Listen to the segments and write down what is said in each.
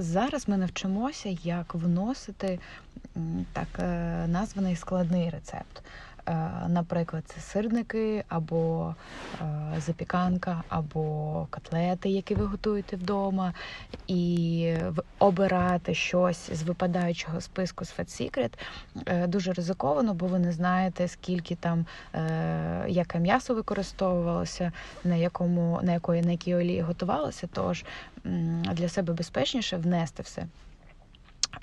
Зараз ми навчимося, як вносити так е, названий складний рецепт. Е, наприклад, це сирники, або е, запіканка, або котлети, які ви готуєте вдома, і обирати щось з випадаючого списку з Fat Secret дуже ризиковано, бо ви не знаєте, скільки там яке м'ясо використовувалося, на якому на якої на якій олії готувалося. Тож для себе безпечніше внести все.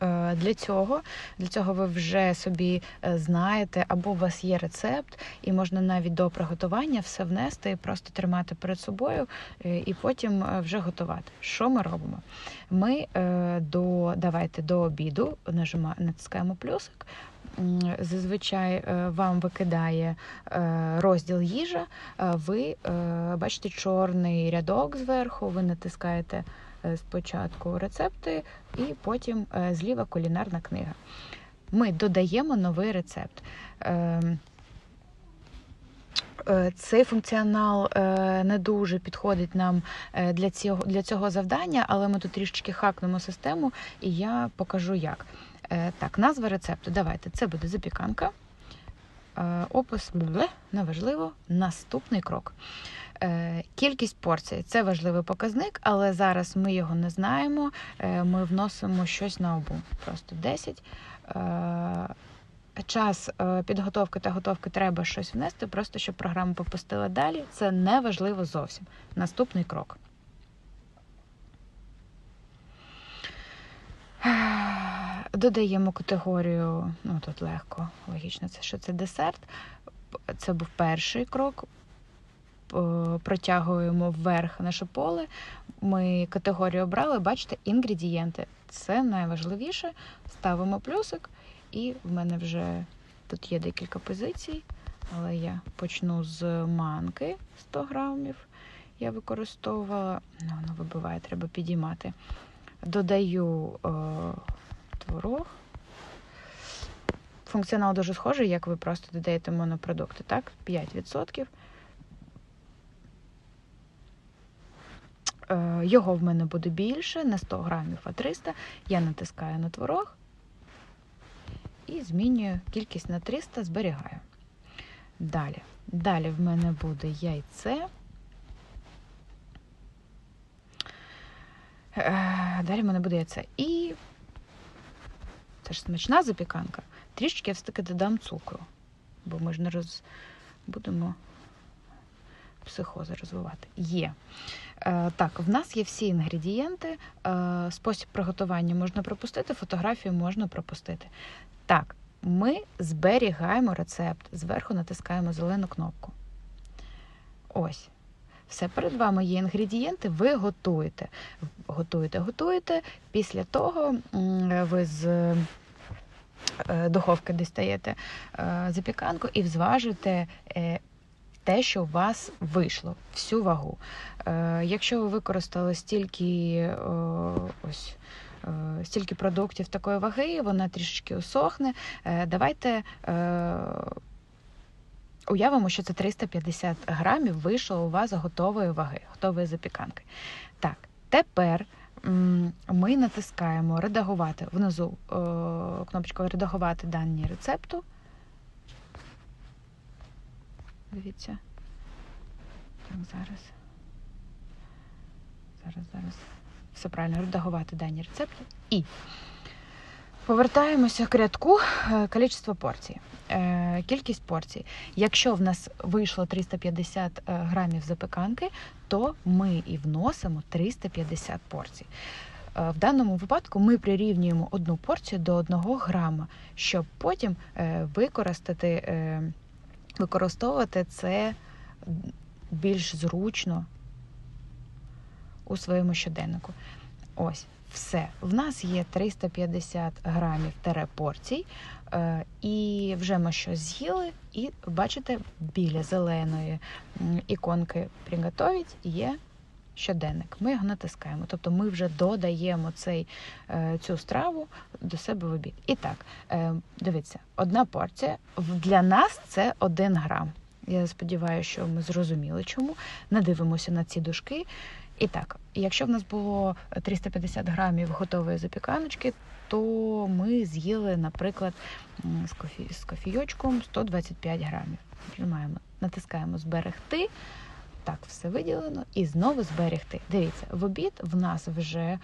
Е, для цього для цього ви вже собі е, знаєте, або у вас є рецепт, і можна навіть до приготування все внести, просто тримати перед собою, е, і потім вже готувати. Що ми робимо? Ми до давайте до обіду нажимаємо, натискаємо плюсик. Зазвичай вам викидає розділ їжа, ви бачите чорний рядок зверху, ви натискаєте спочатку рецепти, і потім е, зліва кулінарна книга. Ми додаємо новий рецепт. Е, цей функціонал не дуже підходить нам для цього для цього завдання, але ми тут трішечки хакнемо систему, і я покажу як. Так, назва рецепту. Давайте. Це буде запіканка. Опис неважливо. Наступний крок. Е, кількість порцій це важливий показник, але зараз ми його не знаємо. Е, ми вносимо щось на обу. Просто 10. Е, час підготовки та готовки треба щось внести, просто щоб програма попустила далі. Це не важливо зовсім. Наступний крок. Додаємо категорію, ну тут легко, логічно, це що це десерт. Це був перший крок. Е, протягуємо вверх наше поле. Ми категорію обрали, бачите, інгредієнти. Це найважливіше. Ставимо плюсик, і в мене вже тут є декілька позицій, але я почну з манки 100 грамів. Я використовувала, ну, воно вибиває, треба підіймати. Додаю е, творог. Функціонал дуже схожий, як ви просто додаєте монопродукти. Так, 5%. Його в мене буде більше, не 100 грамів, а 300. Я натискаю на творог і змінюю кількість на 300, зберігаю. Далі. Далі в мене буде яйце. Е, далі в мене буде яйце. І це ж смачна запіканка. Трішки я все-таки додам цукру, бо ми ж не роз... будемо психози розвивати. Є. Е, так, в нас є всі інгредієнти, е, спосіб приготування можна пропустити, фотографію можна пропустити. Так, ми зберігаємо рецепт, зверху натискаємо зелену кнопку. Ось. Все перед вами є інгредієнти, ви готуєте. Готуєте, готуєте. Після того ви з е, духовки дістаєте запіканку і взважите те, що у вас вийшло, всю вагу. Е, Якщо ви використали стільки е, ось. Е, стільки продуктів такої ваги, вона трішечки усохне. Е, давайте уявимо, що це 350 грамів вийшло у вас готової ваги, готової запіканки. Так, тепер ми натискаємо редагувати внизу кнопочкою редагувати дані рецепту. Дивіться. Так, зараз. Зараз, зараз. Все правильно, редагувати дані рецепти. І повертаємося к рядку е, кількість порцій. Е, кількість порцій. Якщо в нас вийшло 350 е, грамів запеканки, то ми і вносимо 350 порцій. В даному випадку ми прирівнюємо одну порцію до 1 грама, щоб потім використати використовувати це більш зручно у своєму щоденнику. Ось, все. В нас є 350 грамів тере порцій, е, і вже ми щось з'їли, і бачите, біля зеленої іконки «Приготовить» є щоденник. Ми його натискаємо. Тобто ми вже додаємо цей, е, цю страву до себе в обід. І так, е, дивіться, одна порція для нас це один грам. Я сподіваюся, що ми зрозуміли, чому. Не дивимося на ці дужки. І так, якщо в нас було 350 грамів готової запіканочки, то ми з'їли, наприклад, з, кофі, з кофійочком 125 грамів. Нажимаємо, натискаємо зберегти. Так, все виділено і знову зберегти. Дивіться, в обід в нас вже е,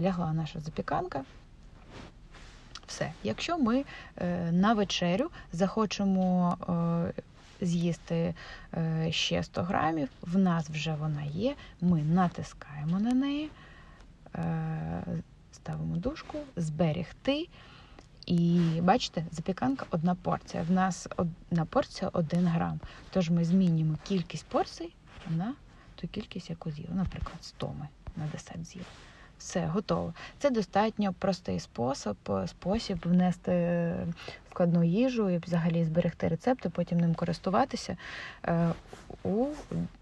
лягла наша запіканка. Все. Якщо ми е, на вечерю захочемо е, з'їсти ще 100 грамів, в нас вже вона є. Ми натискаємо на неї, ставимо дужку, зберегти. І бачите, запіканка одна порція. В нас одна порція 1 грам. Тож ми змінюємо кількість порцій на ту кількість, яку з'їв, Наприклад, 100 ми на десерт з'їв. Все, готово. Це достатньо простий спосіб, спосіб внести складну їжу і взагалі зберегти рецепти, потім ним користуватися е, у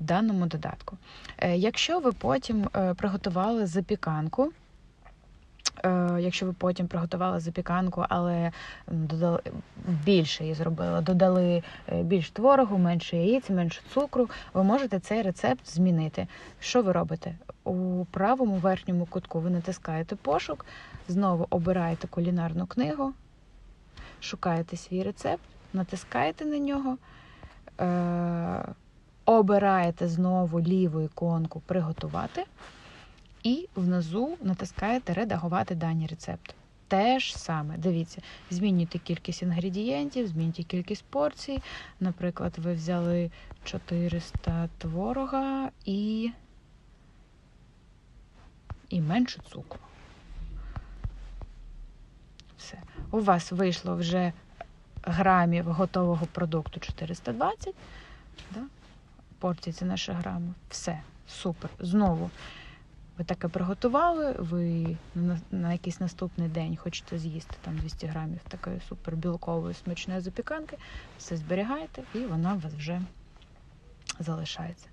даному додатку. Е, Якщо ви потім е, приготували запіканку, е, Якщо ви потім приготували запіканку, але додали більше її зробили, додали е, більш творогу, менше яєць, менше цукру, ви можете цей рецепт змінити. Що ви робите? У правому верхньому кутку ви натискаєте пошук, знову обираєте кулінарну книгу, шукаєте свій рецепт, натискаєте на нього, е- обираєте знову ліву іконку Приготувати. І внизу натискаєте редагувати дані рецепти. Те ж саме, дивіться, змінюйте кількість інгредієнтів, змінюйте кількість порцій. Наприклад, ви взяли 400 творога і, і менше цукру. Все. У вас вийшло вже грамів готового продукту 420. Да? Порції це наші грами. Все, супер. Знову ви таке приготували, ви на, на якийсь наступний день хочете з'їсти там 200 грамів такої супербілкової смачної запіканки, все зберігаєте, і вона у вас вже залишається.